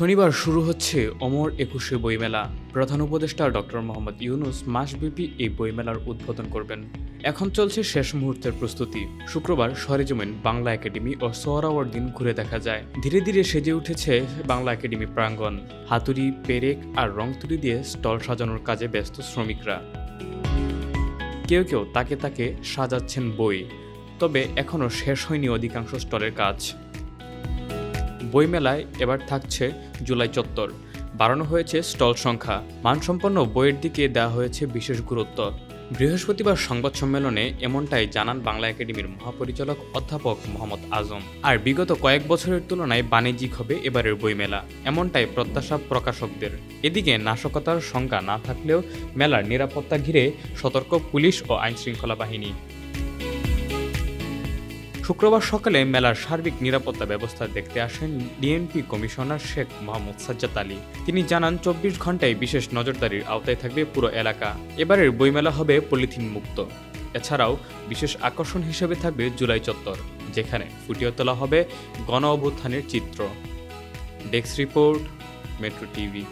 শনিবার শুরু হচ্ছে অমর একুশে বইমেলা। প্রধান উপদেষ্টা ডক্টর মোহাম্মদ ইউনুস মাসব্যাপী এই বইমেলার উদ্বোধন করবেন। এখন চলছে শেষ মুহূর্তের প্রস্তুতি। শুক্রবার সরেজমিন বাংলা একাডেমি ও সোহরাওয়ার্দিন ঘুরে দেখা যায়। ধীরে ধীরে সেজে উঠেছে বাংলা একাডেমি প্রাঙ্গণ। হাতুড়ি, পেরেক আর রং তুলি দিয়ে স্টল সাজানোর কাজে ব্যস্ত শ্রমিকরা। কেউ কেউ তাকে তাকে সাজাচ্ছেন বই। তবে এখনও শেষ হয়নি অধিকাংশ স্টলের কাজ। বইমেলায় এবার থাকছে জুলাই চত্বর। বাড়ানো হয়েছে স্টল সংখ্যা। মানসম্পন্ন বইয়ের দিকে দেওয়া হয়েছে বিশেষ গুরুত্ব। বৃহস্পতিবার সংবাদ সম্মেলনে এমনটাই জানান বাংলা একাডেমির মহাপরিচালক অধ্যাপক মোহাম্মদ আজম। আর বিগত কয়েক বছরের তুলনায় বাণিজ্যিক হবে এবারের বইমেলা। এমনটাই প্রত্যাশা প্রকাশকদের। এদিকে নাশকতার সংজ্ঞা না থাকলেও মেলার নিরাপত্তা ঘিরে সতর্ক পুলিশ ও আইনশৃঙ্খলা বাহিনী। শুক্রবার সকালে মেলার সার্বিক নিরাপত্তা ব্যবস্থা দেখতে আসেন ডিএনপি কমিশনার শেখ মোহাম্মদ সাজ্জাদ আলী। তিনি জানান, চব্বিশ ঘন্টায় বিশেষ নজরদারির আওতায় থাকবে পুরো এলাকা। এবারের বইমেলা হবে পলিথিন মুক্ত এছাড়াও বিশেষ আকর্ষণ হিসেবে থাকবে জুলাই চত্বর, যেখানে ফুটিয়ে তোলা হবে গণ অভ্যুত্থানের চিত্র। Desk report, metro TV.